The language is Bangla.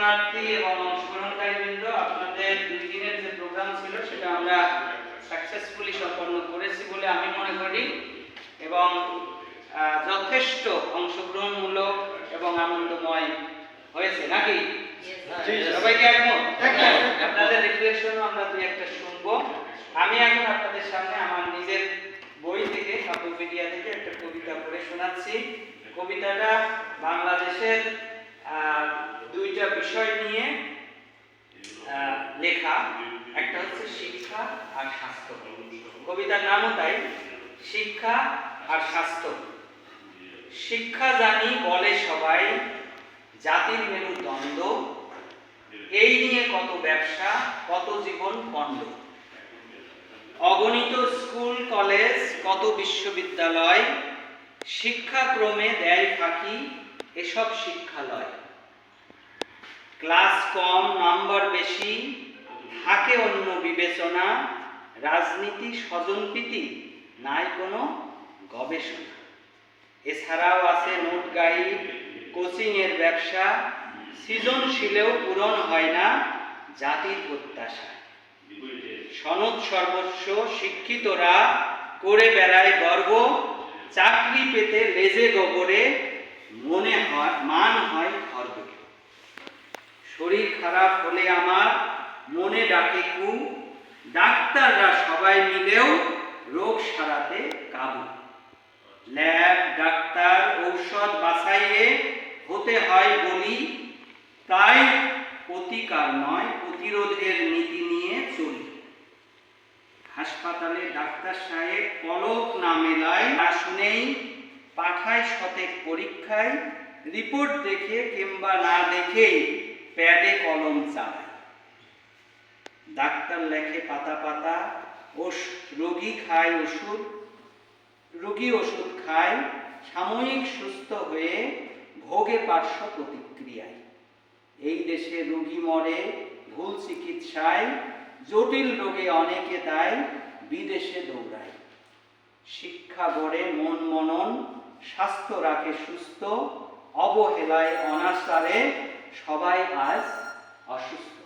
প্রশিক্ষণার্থী এবং অংশগ্রহণকারী বৃন্দ আপনাদের দুই দিনের যে প্রোগ্রাম ছিল সেটা আমরা সাকসেসফুলি সম্পন্ন করেছি বলে আমি মনে করি। এবং যথেষ্ট অংশগ্রহণমূলক এবং আনন্দময় হয়েছে নাকি? সবাইকে একমত? আপনাদের রিফ্লেকশনও আমরা দুই একটা শুনব। আমি এখন আপনাদের সামনে আমার নিজের বই থেকে কাব্যপিডিয়া থেকে একটা কবিতা পড়ে শোনাচ্ছি। কবিতাটা বাংলাদেশের আহ, দুইটা বিষয় নিয়ে আহ, লেখা একটা হচ্ছে শিক্ষা আর স্বাস্থ্য কবিতার নামও তাই, শিক্ষা আর স্বাস্থ্য। শিক্ষা জানি বলে সবাই, জাতির মেরুদণ্ড এই নিয়ে কত ব্যবসা, কত জীবন পণ্ড। অগণিত স্কুল, কলেজ, কত বিশ্ববিদ্যালয় শিক্ষাক্রমে দেয় ফাঁকি, এসব শিক্ষালয়। ক্লাস কম, নাম্বার বেশি, থাকে অন্য বিবেচনা রাজনীতি স্বজনপ্রীতি নাই কোনো গবেষণা। এছাড়াও আছে নোট গাইড কোচিংয়ের ব্যবসা, সৃজনশীলেও পূরণ হয় না জাতির প্রত্যাশা। সনদ সর্বস্ব শিক্ষিতরা করে বেড়ায় গর্ব, চাকরি পেতে লেজে গোবরে, মনে হয়, মান হয় খর্ব শরীর খারাপ হলে আমার মনে ডাকে কু ডাক্তাররা সবাই মিলেও রোগ সারাতে কাবু। ল্যাব, ডাক্তার, ঔষধ বাছাইয়ে হতে হয় বলি তাই প্রতিকার নয়, প্রতিরোধের নীতি নিয়ে চলি। হাসপাতালে ডাক্তার সাহেব পলক না মেলায় তা শুনেই পাঠায় শতেক পরীক্ষায়, রিপোর্ট দেখে কিংবা না দেখেই প্যাডে কলম চালায়। ডাক্তার লেখে পাতা পাতা রোগী খায় ওষুধ, রোগী ওষুধ খায়, সাময়িক সুস্থ হয়ে ভোগে পার্শ্ব প্রতিক্রিয়ায়। এই দেশে রোগী মরে, ভুল চিকিৎসায়, জটিল রোগে অনেকে তাই বিদেশে দৌড়ায়। শিক্ষা গড়ে মন মনন, স্বাস্থ্য রাখে সুস্থ, অবহেলায় অনাচারে সবাই আজ অসুস্থ।